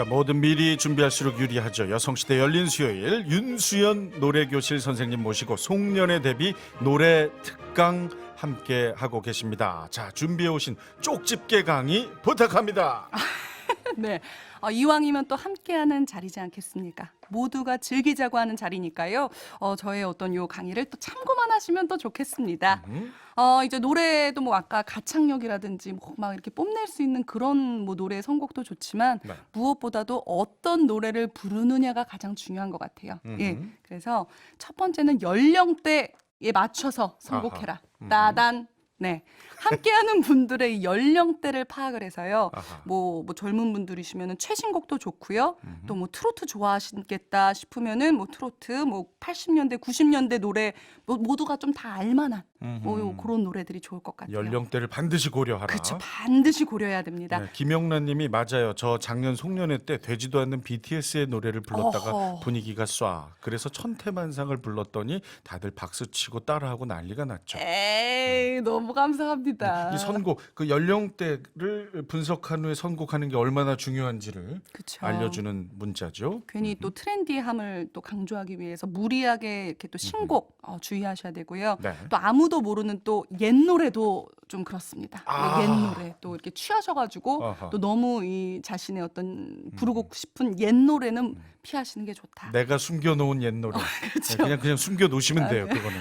자, 뭐든 미리 준비할수록 유리하죠. 여성시대 열린 수요일 윤수연 노래교실 선생님 모시고 송년회 대비 노래 특강 함께 하고 계십니다. 자, 준비해 오신 쪽집게 강의 부탁합니다. 네. 어, 이왕이면 또 함께하는 자리지 않겠습니까? 모두가 즐기자고 하는 자리니까요. 어, 저의 어떤 요 강의를 또 참고만 하시면 또 좋겠습니다. 음? 어, 이제 노래도 뭐 아까 가창력이라든지 뭐 막 이렇게 뽐낼 수 있는 그런 뭐 노래 선곡도 좋지만 네. 무엇보다도 어떤 노래를 부르느냐가 가장 중요한 것 같아요. 예. 음흠. 그래서 첫 번째는 연령대에 맞춰서 선곡해라. 음. 따단. 네. 함께하는 분들의 이 연령대를 파악을 해서요. 아하. 뭐, 뭐 젊은 분들이시면은 최신곡도 좋고요. 음흠. 또 뭐 트로트 좋아하시겠다 싶으면은 뭐 트로트, 뭐 80년대, 90년대 노래 뭐 모두가 좀 다 알만한 뭐. 그런 노래들이 좋을 것 같아요. 연령대를 반드시 고려하라. 그렇죠. 반드시 고려해야 됩니다. 네, 김영란 님이 맞아요. 저 작년 송년회 때 되지도 않는 BTS의 노래를 불렀다가 어허. 분위기가 쏴. 그래서 천태만상을 불렀더니 다들 박수 치고 따라하고 난리가 났죠. 에이, 너무 감사합니다. 이 선곡 그 연령대를 분석한 후에 선곡하는 게 얼마나 중요한지를 그쵸. 알려주는 문자죠. 괜히 또 트렌디함을 또 강조하기 위해서 무리하게 이렇게 또 신곡 어, 주의하셔야 되고요. 네. 또 아무 도 모르는 또 옛 노래도 좀 그렇습니다. 아. 옛 노래 또 이렇게 취하셔가지고 어허. 또 너무 이 자신의 어떤 부르고 싶은 옛 노래는 피하시는 게 좋다. 내가 숨겨놓은 옛 노래. 그렇죠. 네, 그냥 그냥 숨겨놓으시면 돼요. 그거는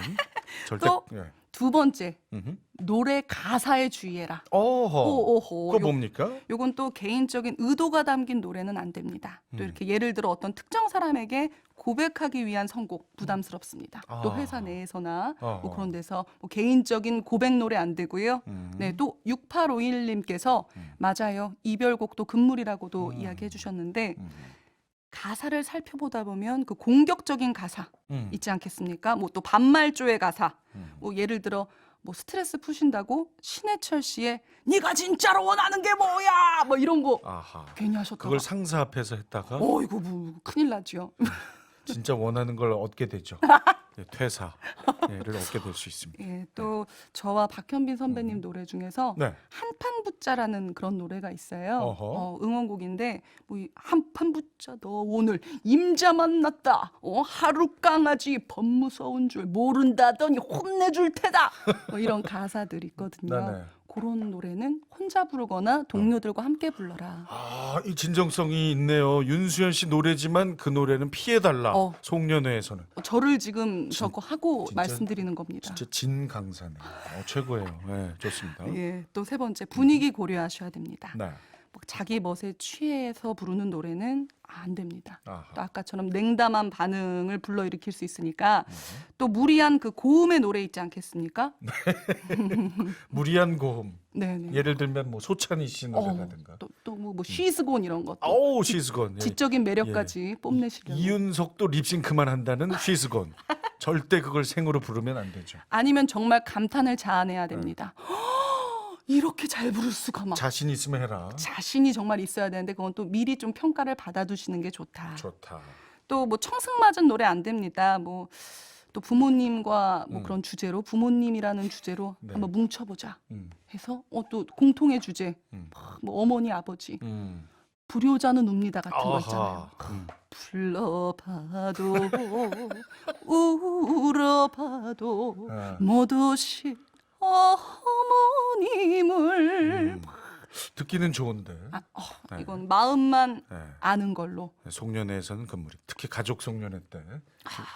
절대. 또 예. 두 번째 음흠. 노래 가사에 주의해라. 어허. 오오호. 그거 요- 뭡니까? 요건 또 개인적인 의도가 담긴 노래는 안 됩니다. 음. 또 이렇게 예를 들어 어떤 특정 사람에게 고백하기 위한 선곡 부담스럽습니다. 또 아. 회사 내에서나 어허. 뭐 그런 데서 뭐 개인적인 고백 노래 안 되고요. 음. 네, 또 6851님께서 음. 맞아요. 이별곡도 금물이라고도 음. 이야기해 주셨는데 음. 가사를 살펴보다 보면 그 공격적인 가사 음. 있지 않겠습니까? 뭐 또 반말조의 가사. 음. 뭐 예를 들어 뭐 스트레스 푸신다고 신해철 씨의 네가 진짜로 원하는 게 뭐야? 뭐 이런 거 아하. 괜히 하셨다가 그걸 상사 앞에서 했다가 어 이거 뭐 큰일 나죠. 진짜 원하는 걸 얻게 되죠. 네, 퇴사를 얻게 될 수 있습니다. 예, 또 저와 박현빈 선배님 노래 중에서 네. 한판 붙자라는 그런 노래가 있어요. 어허. 어, 응원곡인데 뭐 한판 붙자 너 오늘 임자 만났다. 어, 하루 강아지 범 무서운 줄 모른다더니 혼내줄 테다. 뭐 이런 가사들이 있거든요. 네네. 그런 노래는 혼자 부르거나 동료들과 함께 불러라. 아, 이 진정성이 있네요. 윤수연 씨 노래지만 그 노래는 피해달라. 어. 송년회에서는. 저를 지금 저거 하고 진짜- 말씀드리는 겁니다. 진짜 진 강사네. 어, 최고예요. 네, 좋습니다. 예, 또 세 번째 분위기 고려하셔야 됩니다. 네. 뭐 자기 멋에 취해서 부르는 노래는 안 됩니다. 아하. 또 아까처럼 냉담한 반응을 불러일으킬 수 있으니까 음. 또 무리한 그 고음의 노래 있지 않겠습니까? 무리한 고음. 네네. 예를 들면 뭐 소찬희 씨 노래라든가. 또또뭐 뭐 쉬스곤 이런 것도 아우 시스건. 예. 지적인 매력까지 뽐내시려고. 이윤석도 립싱 그만한다는 시스건. 절대 그걸 생으로 부르면 안 되죠. 아니면 정말 감탄을 자아내야 됩니다. 이렇게 잘 부를 수가 막. 자신 있으면 해라. 자신이 정말 있어야 되는데 그건 또 미리 좀 평가를 받아두시는 게 좋다. 좋다. 또 뭐 청승맞은 노래 안 됩니다. 뭐 또 부모님과 뭐 음. 그런 주제로 부모님이라는 주제로 네. 한번 뭉쳐보자 음. 해서 어 또 공통의 주제 음. 뭐 어머니 아버지 음. 불효자는 웁니다 같은 거 아하. 있잖아요. 음. 불러봐도 울어봐도 아. 못 오실 어머님을 음. 듣기는 좋은데. 아, 어, 네. 이건 마음만 네. 아는 걸로 송년회에서는 금물이 특히 가족 송년회 때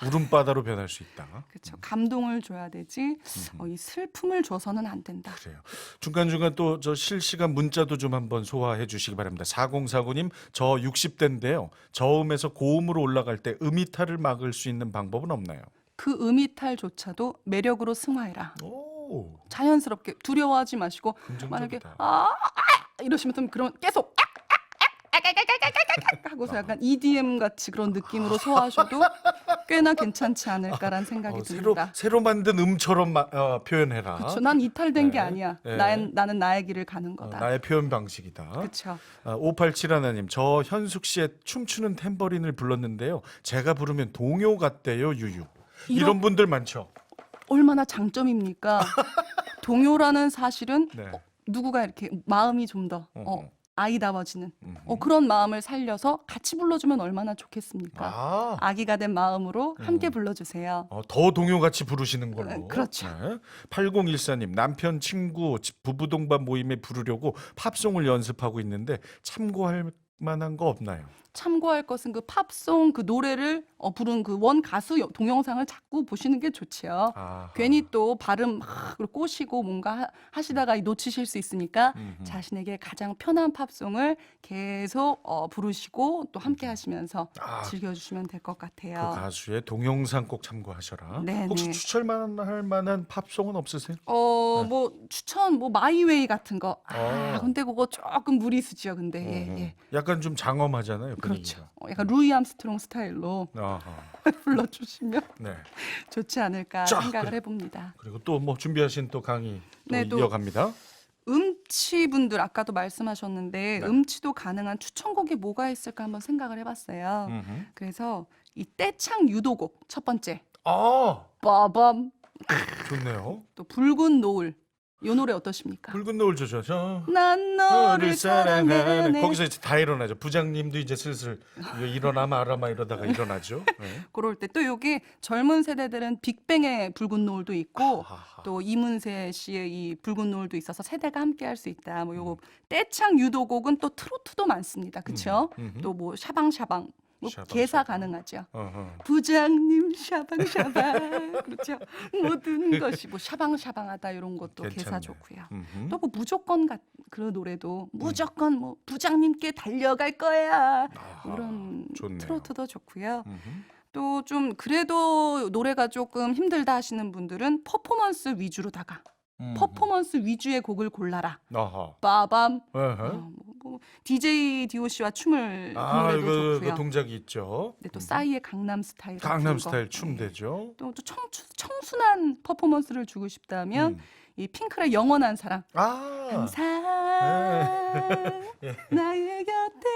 울음바다로 변할 수 있다. 그렇죠. 감동을 줘야 되지 어, 이 슬픔을 줘서는 안 된다. 그래요. 중간중간 또 저 실시간 문자도 좀 한번 소화해 주시기 바랍니다. 4049님, 저 60대인데요. 저음에서 고음으로 올라갈 때 음이탈을 막을 수 있는 방법은 없나요? 그 음이탈조차도 매력으로 승화해라. 오, 자연스럽게 두려워하지 마시고 긍정적이다. 만약에 아, 아 이러시면 좀 그런 계속 아, 아, 아, 아, 아, 아, 하고서 약간 EDM 같이 그런 느낌으로 소화하셔도 꽤나 괜찮지 않을까라는 생각이 어, 새로 듭니다. 새로 만든 음처럼 마, 어, 표현해라. 그렇죠. 난 이탈된 게 네, 아니야. 네. 나는 나는 나의 길을 가는 어, 거다. 나의 표현 방식이다. 그렇죠. 아, 587 하나님, 저 현숙 씨의 춤추는 탬버린을 불렀는데요. 제가 부르면 동요 같대요, 유유. 이런, 이런 분들 많죠. 얼마나 장점입니까? 동요라는 사실은 네. 어, 누구가 이렇게 마음이 좀 더 어. 아이다워지는 음. 어, 그런 마음을 살려서 같이 불러주면 얼마나 좋겠습니까? 아, 아 기가 된 마음으로 함께 음. 불러주세요. 어, 더 동요같이 부르시는 걸로. 어, 그렇죠. 네. 8014님 남편 친구 집 부부 동반 모임에 부르려고 팝송을 연습하고 있는데 참고할 만한 거 없나요? 참고할 것은 그 팝송 그 노래를 어, 부른 그 원 가수 여- 동영상을 자꾸 보시는 게 좋지요. 아, 괜히 또 발음 막 꼬시고 뭔가 하- 하시다가 놓치실 수 있으니까. 자신에게 가장 편한 팝송을 계속 어, 부르시고 또 함께 하시면서 아, 즐겨주시면 될 것 그 같아요. 가수의 동영상 꼭 참고하셔라. 네, 혹시 네. 추천할 만한 팝송은 없으세요? 어, 네. 뭐 추천 뭐 마이웨이 같은 거. 아, 어. 근데 그거 조금 무리수지요. 근데 예, 음, 예. 약간 좀 장엄하잖아요. 분위기가. 그렇죠. 어, 약간 루이 암스트롱 스타일로 아하. 불러주시면 네. 좋지 않을까 자, 생각을 그래. 해봅니다. 그리고 또 뭐 준비하신 또 강의 또 네, 또 이어갑니다. 음치 분들 아까도 말씀하셨는데 네. 음치도 가능한 추천곡이 뭐가 있을까 한번 생각을 해봤어요. 음흠. 그래서 이 떼창 유도곡 첫 번째 아, 빠밤 좋네요. 또 붉은 노을 요 노래 어떠십니까? 붉은 노을. 저난 너를 사랑하네. 거기서 이제 다 일어나죠. 부장님도 이제 슬슬 이거 일어나 말아마 이러다가 일어나죠. 네. 그럴 때 또 여기 젊은 세대들은 빅뱅의 붉은 노을도 있고 아하. 또 이문세 씨의 이 붉은 노을도 있어서 세대가 함께 할 수 있다. 뭐 요거 음. 떼창 유도곡은 또 트로트도 많습니다. 그렇죠? 음, 음흠. 또 뭐 샤방샤방 뭐 샤방샤방. 개사 가능하죠. 어허. 부장님 샤방샤방 그렇죠. 모든 것이 뭐 샤방샤방하다 이런 것도 개사 괜찮네. 좋고요. 음흠. 또그 무조건 같, 그 노래도 무조건 뭐 부장님께 달려갈 거야 아하, 이런 좋네요. 트로트도 좋고요. 음흠. 또 좀 그래도 노래가 조금 힘들다 하시는 분들은 퍼포먼스 위주로다가 음흠. 퍼포먼스 위주의 곡을 골라라. 아하. 빠밤. 어허. 어, 뭐, 뭐 DJ DOC와 춤을 아, 노래도 이거 그 좋고요. 동작이 있죠. 근데 또 음. 싸이의 강남 스타일 같은 강남 거. 스타일 춤 네. 되죠. 또, 또 청춘, 청순한 퍼포먼스를 주고 싶다면 음. 이 핑클의 영원한 사랑 아, 항상 예. 나의 곁에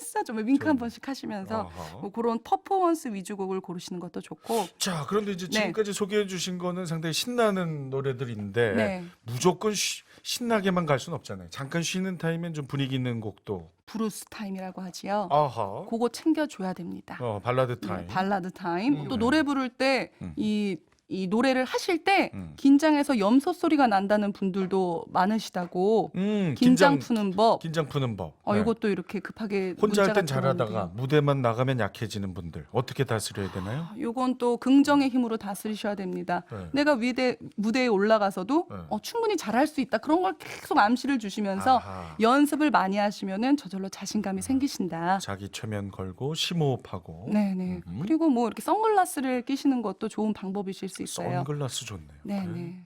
있어 좀 윙크 한. 번씩 하시면서 아하. 뭐 그런 퍼포먼스 위주곡을 고르시는 것도 좋고 자, 그런데 이제 네. 지금까지 소개해 주신 거는 상당히 신나는 노래들인데 네 무조건 쉬- 신나게만 갈 수는 없잖아요. 잠깐 쉬는 타임엔 좀 분위기 있는 곡도. 브루스 타임이라고 하지요. 아하. 그거 챙겨줘야 됩니다. 어, 발라드 네, 타임. 발라드 타임. 음. 또 노래 부를 때 음. 이 이 노래를 하실 때 음. 긴장해서 염소 소리가 난다는 분들도 많으시다고 음, 긴장 긴장 푸는 법. 긴장 푸는 법. 어 네. 이것도 이렇게 급하게 혼자 할 문자가 땐 잘하다가 들어오는데요. 무대만 나가면 약해지는 분들 어떻게 다스려야 되나요? 요건 또 긍정의 힘으로 다스리셔야 됩니다. 네. 내가 위대, 무대에 올라가서도 네. 어, 충분히 잘할 수 있다. 그런 걸 계속 암시를 주시면서 아하. 연습을 많이 하시면은 저절로 자신감이 생기신다. 자기 최면 걸고 심호흡하고 네네. 음. 그리고 뭐 이렇게 선글라스를 끼시는 것도 좋은 방법이실 수 있어요. 선글라스 좋네요. 네, 네, 네. 네.